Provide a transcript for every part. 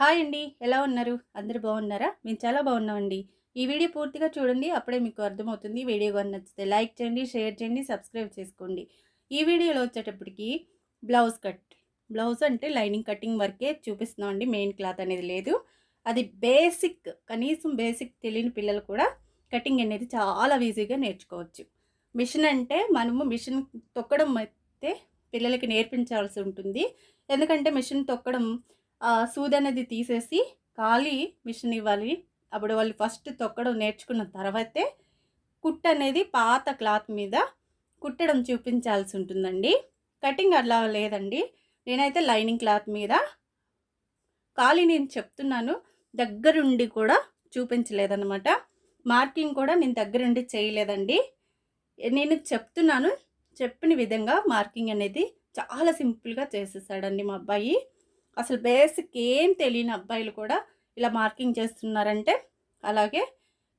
Hi అండి. ఎలా ఉన్నారు? అందరు బాగున్నారా? మేము చాలా బాగున్నామండి. ఈ వీడియో పూర్తిగా చూడండి అప్పుడే మీకు అర్థమవుతుంది. వీడియో కానీ నచ్చితే లైక్ చేయండి షేర్ చేయండి సబ్స్క్రైబ్ చేసుకోండి. ఈ వీడియోలో వచ్చేటప్పటికి బ్లౌజ్ కట్ బ్లౌజ్ అంటే లైనింగ్ కటింగ్ వరకే చూపిస్తున్నామండి. మెయిన్ క్లాత్ అనేది లేదు. అది బేసిక్ కనీసం బేసిక్ తెలియని పిల్లలు కూడా కటింగ్ అనేది చాలా ఈజీగా నేర్చుకోవచ్చు. మిషన్ అంటే మనము మిషన్ తొక్కడం అయితే పిల్లలకి నేర్పించాల్సి ఉంటుంది. ఎందుకంటే మిషన్ తొక్కడం సూది అనేది తీసేసి ఖాళీ మిషన్ ఇవ్వాలి. అప్పుడు వాళ్ళు ఫస్ట్ తొక్కడం నేర్చుకున్న తర్వాతే కుట్ అనేది పాత క్లాత్ మీద కుట్టడం చూపించాల్సి ఉంటుందండి. కటింగ్ అలా లేదండి. నేనైతే లైనింగ్ క్లాత్ మీద ఖాళీ నేను చెప్తున్నాను. దగ్గరుండి కూడా చూపించలేదన్నమాట. మార్కింగ్ కూడా నేను దగ్గరుండి చేయలేదండి. నేను చెప్తున్నాను చెప్పిన విధంగా మార్కింగ్ అనేది చాలా సింపుల్గా చేసేసాడండి మా అబ్బాయి. అసలు బేసిక్ ఏం తెలియని అబ్బాయిలు కూడా ఇలా మార్కింగ్ చేస్తున్నారంటే అలాగే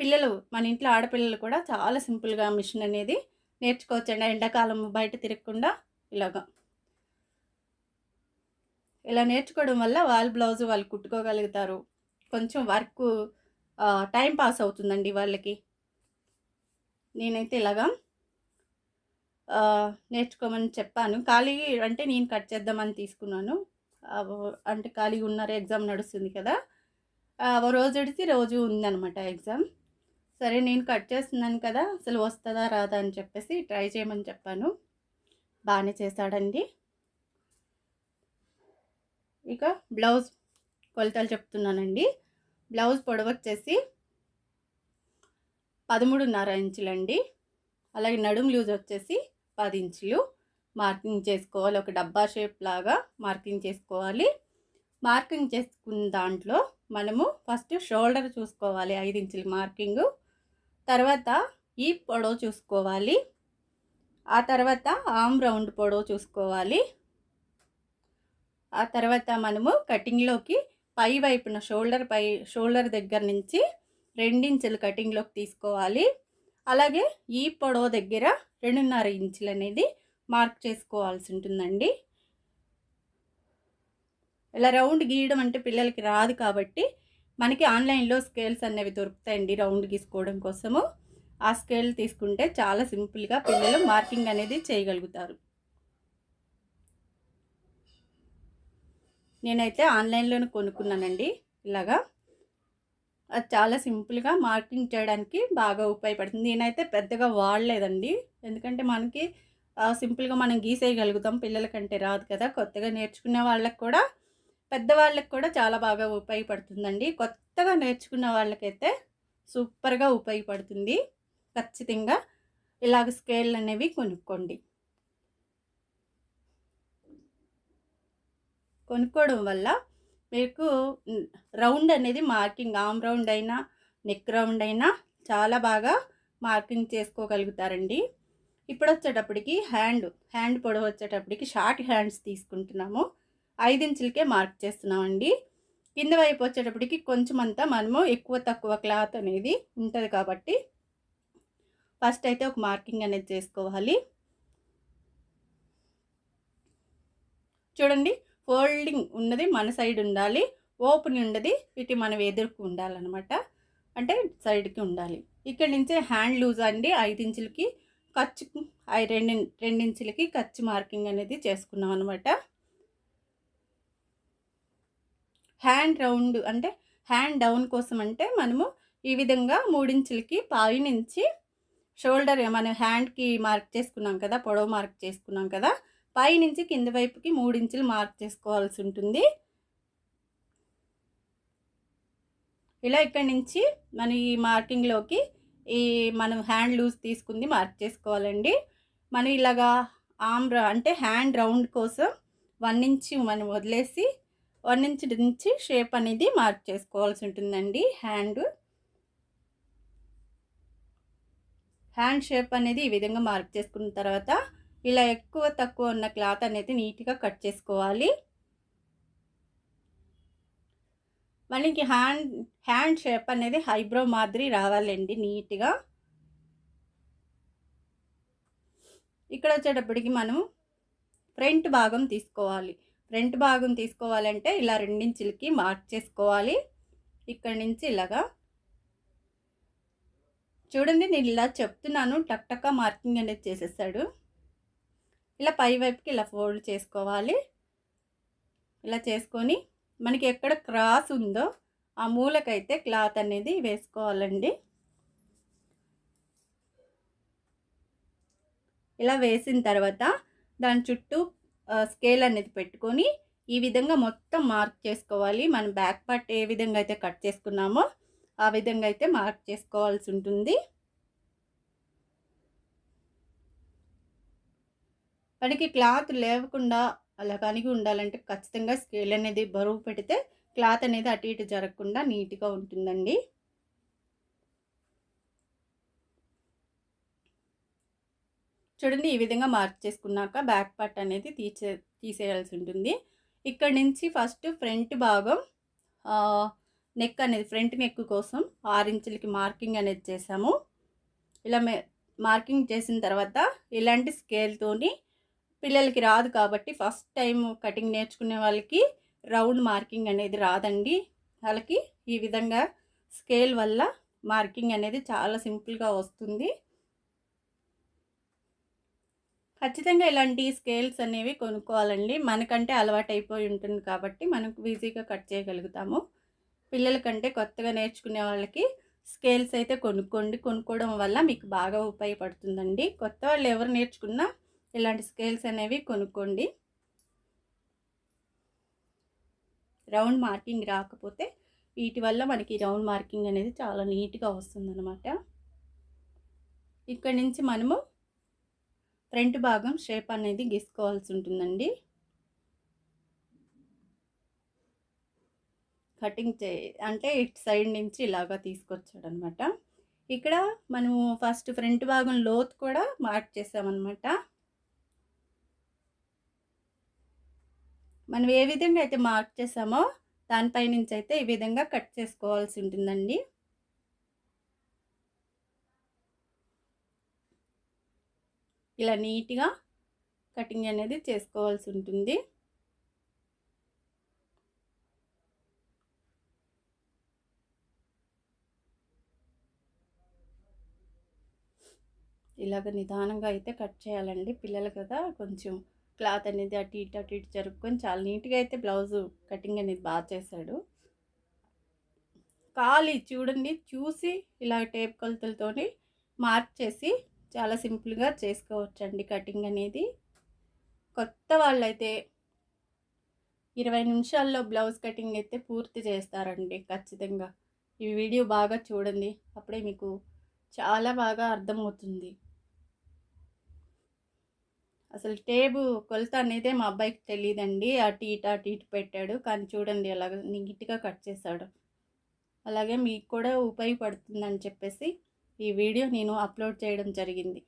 పిల్లలు మన ఇంట్లో ఆడపిల్లలు కూడా చాలా సింపుల్గా మిషన్ అనేది నేర్చుకోవచ్చండి. ఎండాకాలం బయట తిరగకుండా ఇలాగా. ఇలా నేర్చుకోవడం వల్ల వాళ్ళ బ్లౌజ్ వాళ్ళు కుట్టుకోగలుగుతారు. కొంచెం వర్క్ టైం పాస్ అవుతుందండి వాళ్ళకి. నేనైతే ఇలాగా నేర్చుకోమని చెప్పాను. ఖాళీ అంటే నేను కట్ చేద్దామని తీసుకున్నాను. అంటే ఖాళీగా ఉన్నారు ఎగ్జామ్ నడుస్తుంది కదా. రోజు అడిసి రోజు ఉందన్నమాట ఎగ్జామ్. సరే నేను కట్ చేస్తున్నాను కదా అసలు వస్తుందా రాదా అని చెప్పేసి ట్రై చేయమని చెప్పాను. బాగానే చేశాడండి. ఇక బ్లౌజ్ కొలతలు చెప్తున్నానండి. బ్లౌజ్ పొడవు వచ్చేసి పదమూడున్నర ఇంచులండి. అలాగే నడుము లూజ్ వచ్చేసి పది ఇంచులు. మార్కింగ్ చేసుకోవాలి. ఒక డబ్బా షేప్ లాగా మార్కింగ్ చేసుకోవాలి. మార్కింగ్ చేసుకున్న దాంట్లో మనము ఫస్ట్ షోల్డర్ చూసుకోవాలి. ఐదు ఇంచుల మార్కింగ్. తర్వాత ఈ పొడవు చూసుకోవాలి. ఆ తర్వాత ఆమ్ రౌండ్ పొడవు చూసుకోవాలి. ఆ తర్వాత మనము కటింగ్లోకి పై వైపున షోల్డర్ పై షోల్డర్ దగ్గర నుంచి రెండించులు కటింగ్లోకి తీసుకోవాలి. అలాగే ఈ పొడవు దగ్గర రెండున్నర ఇంచులు అనేది మార్క్ చేసుకోవాల్సి ఉంటుందండి ఇలా రౌండ్ గీయడం అంటే పిల్లలకి రాదు కాబట్టి మనకి ఆన్లైన్లో స్కేల్స్ అనేవి దొరుకుతాయండి రౌండ్ గీసుకోవడం కోసము. ఆ స్కేల్ తీసుకుంటే చాలా సింపుల్గా పిల్లలు మార్కింగ్ అనేది చేయగలుగుతారు. నేనైతే ఆన్లైన్లోనే కొనుక్కున్నానండి ఇలాగా. అది చాలా సింపుల్గా మార్కింగ్ చేయడానికి బాగా ఉపయోగపడుతుంది. నేనైతే పెద్దగా వాడలేదండి. ఎందుకంటే మనకి సింపుల్గా మనం గీసేయగలుగుతాం. పిల్లలకంటే రాదు కదా. కొత్తగా నేర్చుకునే వాళ్ళకి కూడా పెద్దవాళ్ళకి కూడా చాలా బాగా ఉపయోగపడుతుందండి. కొత్తగా నేర్చుకున్న వాళ్ళకైతే సూపర్గా ఉపయోగపడుతుంది. ఖచ్చితంగా ఇలాగ స్కేల్ అనేవి కొనుక్కోండి. కొనుక్కోవడం వల్ల మీకు రౌండ్ అనేది మార్కింగ్ ఆమ్ రౌండ్ అయినా నెక్ రౌండ్ అయినా చాలా బాగా మార్కింగ్ చేసుకోగలుగుతారండి. ఇప్పుడు వచ్చేటప్పటికి హ్యాండ్ హ్యాండ్ పొడవు వచ్చేటప్పటికి షార్ట్ హ్యాండ్స్ తీసుకుంటున్నాము. ఐదించులకే మార్క్ చేస్తున్నామండి. కింద వైపు వచ్చేటప్పటికి కొంచెం అంతా మనము ఎక్కువ తక్కువ క్లాత్ అనేది ఉంటుంది కాబట్టి ఫస్ట్ అయితే ఒక మార్కింగ్ అనేది చేసుకోవాలి. చూడండి ఫోల్డింగ్ ఉన్నది మన సైడ్ ఉండాలి. ఓపెన్ ఉన్నది ఇటు మనం ఎదురుకు ఉండాలన్నమాట. అంటే సైడ్కి ఉండాలి. ఇక్కడ నుంచే హ్యాండ్ లూజ్ అండి ఐదు ఇంచులకి ఖర్చు రెండు రెండించులకి ఖర్చు మార్కింగ్ అనేది చేసుకున్నాం అనమాట హ్యాండ్ రౌండ్ అంటే హ్యాండ్ డౌన్ కోసం అంటే మనము ఈ విధంగా మూడించులకి పై నుంచి షోల్డర్ మన హ్యాండ్కి మార్క్ చేసుకున్నాం కదా పొడవు మార్క్ చేసుకున్నాం కదా పై నుంచి కింద వైపుకి మూడించులు మార్క్ చేసుకోవాల్సి ఉంటుంది. ఇలా ఇక్కడి నుంచి మన ఈ మార్కింగ్లోకి ఈ మనం హ్యాండ్ లూజ్ తీసుకుంది మార్క్ చేసుకోవాలండి. మనం ఇలాగా ఆమ్ అంటే హ్యాండ్ రౌండ్ కోసం వన్ ఇంచ్ మనం వదిలేసి వన్ ఇంచ్ నుంచి షేప్ అనేది మార్క్ చేసుకోవాల్సి ఉంటుందండి హ్యాండ్ హ్యాండ్ షేప్ అనేది ఈ విధంగా మార్క్ చేసుకున్న తర్వాత ఇలా ఎక్కువ తక్కువ ఉన్న క్లాత్ అనేది నీట్గా కట్ చేసుకోవాలి. మనకి హ్యాండ్ హ్యాండ్ షేప్ అనేది హైబ్రో మాదిరి రావాలండి నీట్గా. ఇక్కడ వచ్చేటప్పటికి మనం ఫ్రంట్ భాగం తీసుకోవాలి. ఫ్రంట్ భాగం తీసుకోవాలంటే ఇలా రెండించులకి మార్క్ చేసుకోవాలి. ఇక్కడి నుంచి ఇలాగా. చూడండి నేను ఇలా చెప్తున్నాను టక్ టక్క మార్కింగ్ అనేది చేసేసాడు. ఇలా పై వైపుకి ఇలా ఫోల్డ్ చేసుకోవాలి. ఇలా చేసుకొని మనకి ఎక్కడ క్రాస్ ఉందో ఆ మూలకైతే క్లాత్ అనేది వేసుకోవాలండి. ఇలా వేసిన తర్వాత దాని చుట్టూ స్కేల్ అనేది పెట్టుకొని ఈ విధంగా మొత్తం మార్క్ చేసుకోవాలి. మనం బ్యాక్ పార్ట్ ఏ విధంగా అయితే కట్ చేసుకున్నామో ఆ విధంగా అయితే మార్క్ చేసుకోవాల్సి ఉంటుంది. మనకి క్లాత్ లేవకుండా అలా కనిగి ఉండాలంటే ఖచ్చితంగా స్కేల్ అనేది బరువు పెడితే క్లాత్ అనేది అటు ఇటు జరగకుండా నీట్గా ఉంటుందండి. చూడండి ఈ విధంగా మార్క్ చేసుకున్నాక బ్యాక్ పార్ట్ అనేది తీసే తీసేయాల్సి ఉంటుంది. ఇక్కడ నుంచి ఫస్ట్ ఫ్రంట్ భాగం నెక్ అనేది ఫ్రంట్ నెక్ కోసం ఆరు ఇంచులకి మార్కింగ్ అనేది చేసాము. ఇలా మార్కింగ్ చేసిన తర్వాత ఇలాంటి స్కేల్తోని పిల్లలకి రాదు కాబట్టి ఫస్ట్ టైం కటింగ్ నేర్చుకునే వాళ్ళకి రౌండ్ మార్కింగ్ అనేది రాదండి. వాళ్ళకి ఈ విధంగా స్కేల్ వల్ల మార్కింగ్ అనేది చాలా సింపుల్గా వస్తుంది. ఖచ్చితంగా ఇలాంటి స్కేల్స్ అనేవి కొనుక్కోవాలండి. మనకంటే అలవాటైపోయి ఉంటుంది కాబట్టి మనకు ఈజీగా కట్ చేయగలుగుతాము. పిల్లలకంటే కొత్తగా నేర్చుకునే వాళ్ళకి స్కేల్స్ అయితే కొనుక్కోండి. కొనుక్కోవడం వల్ల మీకు బాగా ఉపయోగపడుతుందండి. కొత్త వాళ్ళు ఎవరు నేర్చుకున్నా ఇలాంటి స్కేల్స్ అనేవి కొనుక్కోండి. రౌండ్ మార్కింగ్ రాకపోతే వీటి వల్ల మనకి రౌండ్ మార్కింగ్ అనేది చాలా నీట్గా వస్తుందన్నమాట. ఇక్కడ నుంచి మనము ఫ్రంట్ భాగం షేప్ అనేది గీసుకోవాల్సి ఉంటుందండి. కటింగ్ చే అంటే ఇటు సైడ్ నుంచి ఇలాగా తీసుకొచ్చాడు అనమాట ఇక్కడ మనము ఫస్ట్ ఫ్రంట్ భాగం లోత్ కూడా మార్క్ చేసామన్నమాట. మనం ఏ విధంగా అయితే మార్క్ చేసామో దానిపై నుంచి అయితే ఈ విధంగా కట్ చేసుకోవాల్సి ఉంటుందండి. ఇలా నీట్గా కటింగ్ అనేది చేసుకోవాల్సి ఉంటుంది. ఇలాగ నిదానంగా అయితే కట్ చేయాలండి. పిల్లలు కదా కొంచెం క్లాత్ అనేది అటు ఇటు అటు ఇటు జరుపుకొని చాలా నీట్గా అయితే బ్లౌజు కటింగ్ అనేది బాగా చేశాడు. ఖాళీ చూడండి చూసి ఇలా టేప్ కొలతలతోని మార్క్ చేసి చాలా సింపుల్గా చేసుకోవచ్చండి కటింగ్ అనేది. కొత్త వాళ్ళైతే ఇరవై నిమిషాల్లో బ్లౌజ్ కటింగ్ అయితే పూర్తి చేస్తారండి ఖచ్చితంగా. ఈ వీడియో బాగా చూడండి అప్పుడే మీకు చాలా బాగా అర్థమవుతుంది. అసలు టేబు కొలత అనేదే మా అబ్బాయికి తెలియదండి అటు ఇటు అటు ఇటు పెట్టాడు. కానీ చూడండి అలాగ నీట్గా కట్ చేశాడు. అలాగే మీకు కూడా ఉపయోగపడుతుందని చెప్పేసి ఈ వీడియో నేను అప్లోడ్ చేయడం జరిగింది.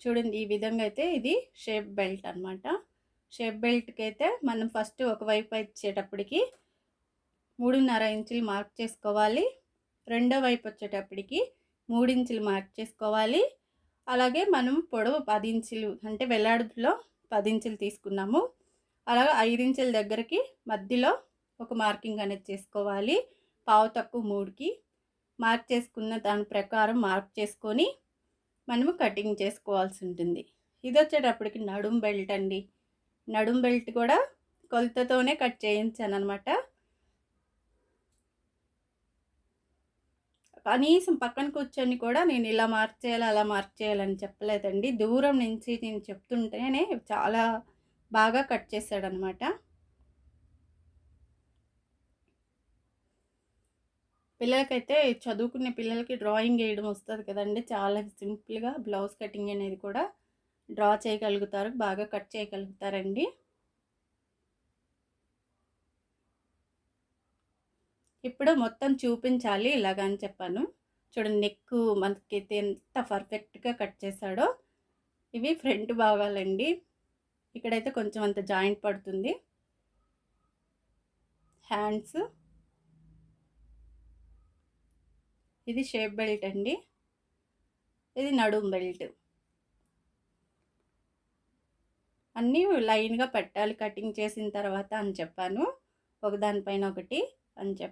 చూడండి ఈ విధంగా అయితే ఇది షేప్ బెల్ట్ అనమాట షేప్ బెల్ట్కి అయితే మనం ఫస్ట్ ఒకవైపు ఇచ్చేటప్పటికి మూడున్నర ఇంచులు మార్క్ చేసుకోవాలి. రెండో వైపు వచ్చేటప్పటికి మూడించులు మార్క్ చేసుకోవాలి. అలాగే మనం పొడవు పది ఇంచులు అంటే వెల్లాడులో పది ఇంచులు తీసుకున్నాము. అలాగే ఐదు ఇంచుల దగ్గరికి మధ్యలో ఒక మార్కింగ్ అనేది చేసుకోవాలి. పావు తక్కువ మూడుకి మార్క్ చేసుకున్న దాని ప్రకారం మార్క్ చేసుకొని మనము కటింగ్ చేసుకోవాల్సి ఉంటుంది. ఇది వచ్చేటప్పటికి నడుం బెల్ట్ అండి. నడుం బెల్ట్ కూడా కొలతతోనే కట్ చేయించాను అనమాట కనీసం పక్కన కూర్చొని కూడా నేను ఇలా మార్క్ చేయాలి అలా మార్క్ చేయాలని చెప్పలేదండి. దూరం నుంచి నేను చెప్తుంటేనే చాలా బాగా కట్ చేశాడనమాట పిల్లలకైతే చదువుకునే పిల్లలకి డ్రాయింగ్ వేయడం వస్తుంది కదండి. చాలా సింపుల్గా బ్లౌజ్ కటింగ్ అనేది కూడా డ్రా చేయగలుగుతారు బాగా కట్ చేయగలుగుతారండి. ఇప్పుడు మొత్తం చూపించాలి ఇలాగని చెప్పాను. చూడండి నెక్ మనకైతే ఎంత పర్ఫెక్ట్గా కట్ చేశాడో. ఇవి ఫ్రంట్ భాగాలండి. ఇక్కడైతే కొంచెం అంత జాయింట్ పడుతుంది. హ్యాండ్స్. ఇది షేప్ బెల్ట్ అండి. ఇది నడుం బెల్ట్. అన్నీ లైన్గా పెట్టాలి కటింగ్ చేసిన తర్వాత అని చెప్పాను. ఒకదానిపైన ఒకటి అని చెప్పి